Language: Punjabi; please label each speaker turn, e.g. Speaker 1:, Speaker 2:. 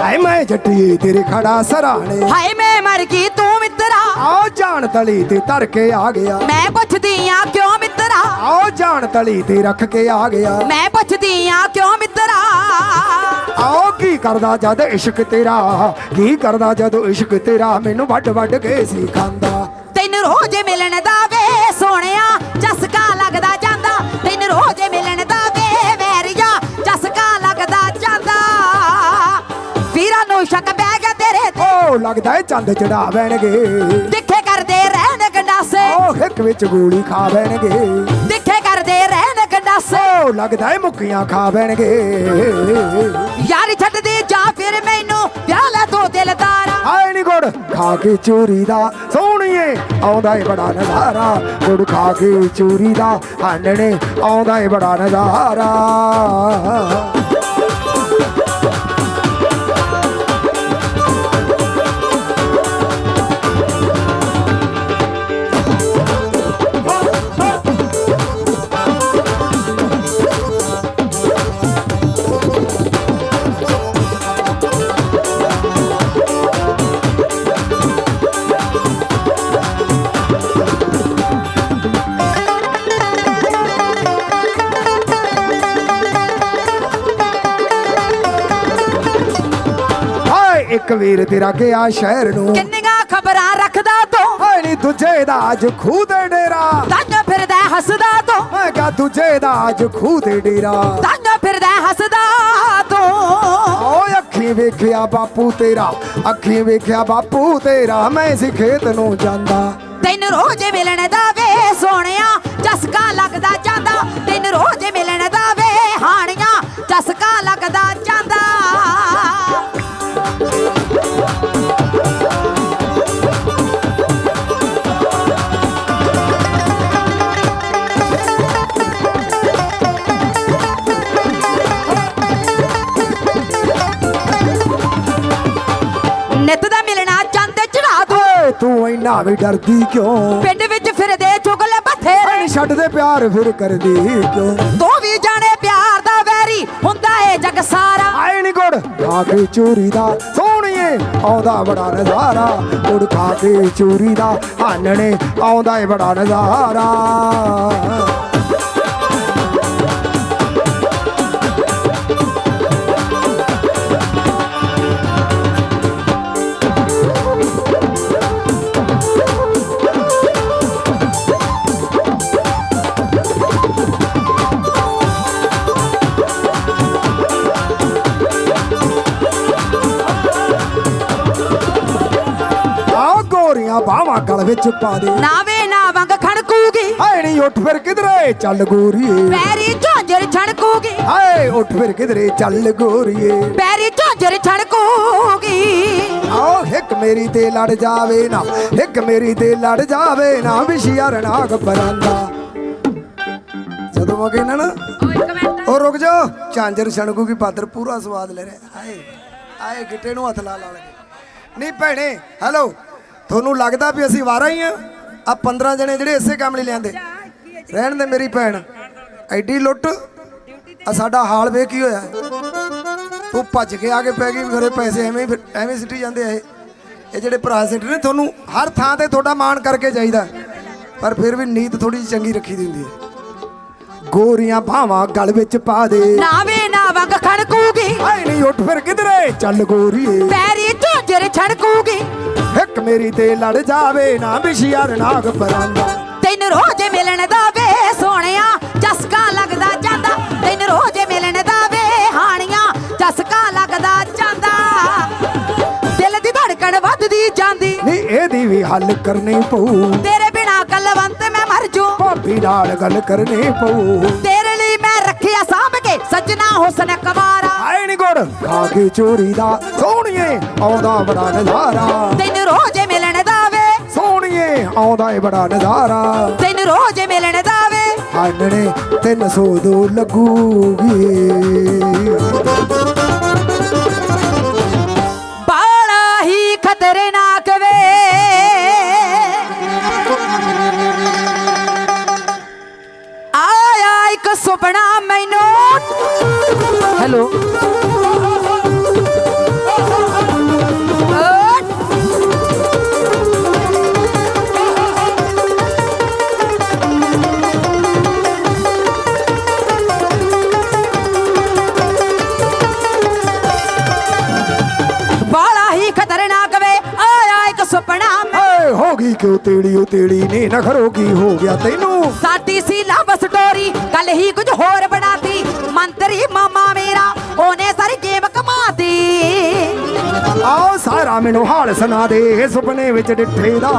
Speaker 1: ਹਾਏ ਮੈਂ ਜੱਟੀਏ ਤੇਰੇ ਖੜਾ ਸਰਾਣੇ।
Speaker 2: ਹਾਏ ਮੈਂ ਮਰ ਗਈ ਤੂੰ ਮਿੱਤਰਾ।
Speaker 1: ਆਓ ਜਾਣ ਤਲੀ ਤੇ ਧਰ ਕੇ ਆ ਗਿਆ।
Speaker 2: ਮੈਂ ਪੁੱਛਦੀ ਆ ਕਿਉਂ
Speaker 1: ਆਓ ਜਾਣ ਤਲੀ ਤੇ ਰੱਖ ਕੇ ਆ ਗਿਆ।
Speaker 2: ਮੈਂ ਪੁੱਛਦੀ ਆ ਕਿਉਂ ਮਿੱਤਰਾ
Speaker 1: ਆਓ ਕੀ ਕਰਦਾ ਜਦ ਇਸ਼ਕ ਤੇਰਾ? ਕੀ ਕਰਦਾ ਜਦ ਇਸ਼ਕ ਤੇਰਾ? ਮੈਨੂੰ ਵੱਡ ਵੱਡ ਕੇ ਸੀ ਖਾਂਦਾ।
Speaker 2: ਤੈਨੂੰ ਰੋਜ਼ ਮਿਲਣ ਦਾ ਵੇ ਸੋਹਣਿਆ ਚਸਕਾ ਲੱਗਦਾ ਜਾਂਦਾ। ਤੈਨੂੰ ਰੋਜ਼ ਮਿਲਣ ਦਾ ਵੇ ਵੈਰੀਆ ਚਸਕਾ ਲੱਗਦਾ ਜਾਂਦਾ। ਵੀਰਾਂ ਨੂੰ ਸ਼ੱਕ ਬਹਿ ਗਿਆ ਤੇਰੇ ਤੇ।
Speaker 1: ਓ ਲੱਗਦਾ ਏ ਚੰਦ ਚੜਾ ਬੈਣਗੇ
Speaker 2: ਦਿਖੇ ਕਰਦੇ ਰਹਿਣ ਗੰਡਾਸੇ।
Speaker 1: ਓ ਹਿੱਕ ਵਿੱਚ ਗੋਲੀ ਖਾ ਬੈਣਗੇ
Speaker 2: ਗੰਡਾਸੇ
Speaker 1: ਓ ਲੱਗਦਾ ਏ ਮੁੱਕੀਆਂ ਖਾ ਬੈਣਗੇ
Speaker 2: ਯਾਰੀ ਛੱਡ ਦੇ ਜਾਂ ਫਿਰ ਮੈਨੂੰ। ਵਿਆਹ ਲੈ ਤੋ ਦਿਲਦਾਰਾ।
Speaker 1: ਹਾਏ ਨੀ ਗੁੜ ਖਾ ਕੇ ਚੋਰੀ ਦਾ। ਸੋਹਣੀਏ ਆਉਂਦਾ ਏ ਬੜਾ ਨਜ਼ਾਰਾ। ਗੁੜ ਖਾ ਕੇ ਚੋਰੀ ਦਾ। ਹਾਨਣੇ ਆਉਂਦਾ ਏ ਬੜਾ ਨਜ਼ਾਰਾ। ਇੱਕ ਵੀਰ ਤੇਰਾ ਗਿਆ ਸ਼ਹਿਰ ਨੂੰ।
Speaker 2: ਕਿੰਨੀਆਂ ਖਬਰਾਂ ਰੱਖਦਾ ਤੂੰ?
Speaker 1: ਹਾਏ ਨੀ ਦੂਜੇ ਦਾ ਅੱਜ ਖੂਹ ਦੇ ਡੇਰਾ।
Speaker 2: ਤੰਗ ਫਿਰਦਾ ਹੱਸਦਾ ਤੂੰ?
Speaker 1: ਮੈਂ ਕਹਾ ਦੂਜੇ ਦਾ ਅੱਜ ਖੂਹ ਦੇ ਡੇਰਾ।
Speaker 2: ਤੰਗ ਫਿਰਦਾ ਹੱਸਦਾ ਤੂੰ?
Speaker 1: ਓਏ ਅੱਖੀ ਵੇਖਿਆ ਬਾਪੂ ਤੇਰਾ ਅੱਖੀ ਵੇਖਿਆ ਬਾਪੂ ਤੇਰਾ। ਮੈਂ ਸੀ ਖੇਤ ਨੂੰ ਜਾਂਦਾ।
Speaker 2: ਤੈਨੂੰ ਰੋਜ਼ ਮਿਲਣ ਦਾ ਵੇ ਸੋਹਣਿਆ।
Speaker 1: ਤੂੰ ਇੰਨਾ ਵੀ ਡਰਦੀ ਕਿਉਂ?
Speaker 2: ਪਿੰਡ ਵਿੱਚ ਫਿਰਦੇ ਚੁਗਲੇ ਬਥੇਰੇ।
Speaker 1: ਨੀ ਛੱਡ ਦੇ ਪਿਆਰ ਫਿਰ ਕਰਦੀ ਕਿਉਂ?
Speaker 2: ਤੂੰ ਵੀ ਜਾਣੇ ਪਿਆਰ ਦਾ ਵੈਰੀ ਹੁੰਦਾ ਏ ਜਗ ਸਾਰਾ।
Speaker 1: ਆਏ ਨੀ ਗੁੜ। ਖਾ ਕੇ ਚੋਰੀ ਦਾ ਸੋਹਣੀਏ ਆਉਂਦਾ ਬੜਾ ਨਜ਼ਾਰਾ। ਗੁੜ ਖਾ ਕੇ ਚੋਰੀ ਦਾ ਹਾਨਣੇ ਆਉਂਦਾ ਏ ਬੜਾ ਨਜ਼ਾਰਾ। ਬਾਹਾਂ ਗਲ ਵਿੱਚ ਪਾ ਦੇ।
Speaker 2: ਨਾਵੇ ਨਾ ਵੰਗ ਖੜਕੂਗੀ
Speaker 1: ਹਾਏ ਨੀ ਉੱਠ ਫਿਰ ਕਿਧਰੇ ਚੱਲ ਗੋਰੀਏ।
Speaker 2: ਪੈਰੀ ਝਾਂਜਰ ਛੜਕੂਗੀ
Speaker 1: ਹਾਏ ਉੱਠ ਫਿਰ ਕਿਧਰੇ ਚੱਲ ਗੋਰੀਏ।
Speaker 2: ਪੈਰੀ ਝਾਂਜਰ ਛੜਕੂਗੀ
Speaker 1: ਆਓ ਹਿੱਕ ਮੇਰੀ ਤੇ ਲੜ ਜਾਵੇ ਨਾ। ਹਿੱਕ ਮੇਰੀ ਤੇ ਲੜ ਜਾਵੇ ਨਾ। ਵਿਸ਼ਿਆਰ ਨਾਗ ਪਰਾਂਦਾ ਜਦੋਂ ਮੈਂ ਕਹਿਣਾ ਨਾ ਉਹ ਰੁਕ ਜਾ। ਝਾਂਜਰ ਛਣਕੂ ਕੀ ਪਾਦਰ ਪੂਰਾ ਸਵਾਦ ਲੈ ਰਿਹਾ। ਹਾਏ ਆਏ ਗਿੱਟੇ ਨੂੰ ਹੱਥ ਲਾ ਲਾ। ਲਗੇ ਨਹੀਂ ਭੈਣੇ ਹੈਲੋ। ਤੁਹਾਨੂੰ ਲੱਗਦਾ ਵੀ ਅਸੀਂ ਵਾਰਾ ਹੀ ਆ? ਆ 15 ਜਣੇ ਜਿਹੜੇ ਇਸੇ ਕੰਮ ਲਈ ਲਿਆਂਦੇ। ਰਹਿਣ ਦੇ ਮੇਰੀ ਭੈਣ। ਐਡੀ ਲੁੱਟ। ਆ ਸਾਡਾ ਹਾਲ ਵੇ ਕੀ ਹੋਇਆ? ਤੂੰ ਭੱਜ ਕੇ ਆ ਕੇ ਪੈ ਗਈ ਘਰੇ ਪੈਸੇ ਐਵੇਂ ਐਵੇਂ ਸਿੱਟੀ ਜਾਂਦੇ ਆ ਇਹ। ਜਿਹੜੇ ਭਰਾ ਸਿੱਟ ਨੇ ਤੁਹਾਨੂੰ ਹਰ ਥਾਂ ਤੇ ਤੁਹਾਡਾ ਮਾਣ ਕਰਕੇ ਚਾਹੀਦਾ ਪਰ ਫਿਰ ਵੀ ਨੀਤ ਥੋੜੀ ਜਿਹੀ ਚੰਗੀ ਰੱਖੀ ਦੀ ਹੁੰਦੀ ਹੈ। ਗੋਰੀਆਂ ਭਾਵਾਂ ਗਲ ਵਿੱਚ ਪਾ ਦੇ।
Speaker 2: ਨਾਵੇ ਨਾ ਵੰਗ ਖੜਕੂਗੀ।
Speaker 1: ਆਏ ਨਹੀਂ ਉੱਠ ਫਿਰ ਕਿਧਰੇ ਚੱਲ ਗੋਰੀਏ।
Speaker 2: ਪੈਰੀ ਝਾਂਜਰ ਛੜਕੂਗੀ।
Speaker 1: ਇੱਕ ਮੇਰੀ ਤੇ ਲੜ ਜਾਵੇ ਨਾ ਵਿਸ਼ਿਆਰ ਨਾਗ ਪਰਾਂਦਾ
Speaker 2: ਤੈਨੂੰ ਰੋਜ਼ ਮਿਲਣ ਦਾ ਵੇ ਸੋਹਣਿਆ ਚਸਕਾ ਲੱਗਦਾ ਜਾਂਦਾ। ਤੈਨੂੰ ਰੋਜ਼ ਮਿਲਣ ਦਾ ਵੇ ਹਾਣੀਆਂ ਚਸਕਾ ਲੱਗਦਾ ਜਾਂਦਾ। ਦਿਲ ਦੀ ਧੜਕਣ ਵੱਧਦੀ ਜਾਂਦੀ।
Speaker 1: ਨਹੀਂ ਇਹਦੀ ਵੀ ਹੱਲ ਕਰਨੀ ਪਊ।
Speaker 2: ਤੇਰੇ ਬਿਨਾ ਕਲਵੰਤ ਮੈਂ ਮਰ ਜੂ।
Speaker 1: ਭਾਬੀ ਨਾਲ ਗੱਲ ਕਰਨੀ ਪਊ।
Speaker 2: ਤੇਰੇ ਲਈ ਮੈਂ ਰੱਖਿਆ ਸਾਂਭ ਕੇ ਸੱਜਣਾ ਹੁਸਨ ਕਵਾਰਾ
Speaker 1: ਆਏ ਨੀ ਗੁੜ ਖਾ ਕੇ ਚੋਰੀ ਦਾ ਸੋਹਣੀਏ ਆਉਂਦਾ ਬੜਾ ਨਜ਼ਾਰਾ।
Speaker 2: ਤੈਨੂੰ ਰੋਜ਼ ਮਿਲਣ ਦਾ ਵੇ
Speaker 1: ਸੋਹਣੀਏ ਆਉਂਦਾ ਏ ਬੜਾ ਨਜ਼ਾਰਾ।
Speaker 2: ਤੈਨੂੰ ਰੋਜ਼ ਮਿਲਣ ਦਾ ਵੇ
Speaker 1: ਆਨਣੇ 300 ਦੋ ਲੱਗੂਗੀ। ਗਈ ਕਿਉਂ ਤੇੜੀ ਉਹ ਤੇੜੀ? ਨੀ ਨਖਰੋ ਕੀ ਹੋ ਗਿਆ ਤੈਨੂੰ?
Speaker 2: ਸਾਡੀ ਸੀ ਲਵ ਸਟੋਰੀ ਕੱਲ ਹੀ ਕੁਝ ਹੋਰ ਬਣਾਤੀ। ਮੰਤਰੀ ਮਾਮਾ ਮੇਰਾ ਉਹਨੇ ਸਾਰੀ ਗੇਮ ਕਮਾਤੀ।
Speaker 1: ਆਓ ਸਾਰਾ ਮੈਨੂੰ ਹਾਲ ਸੁਣਾ ਦੇ ਸੁਪਨੇ ਵਿੱਚ ਡਿੱਠੇ ਦਾ।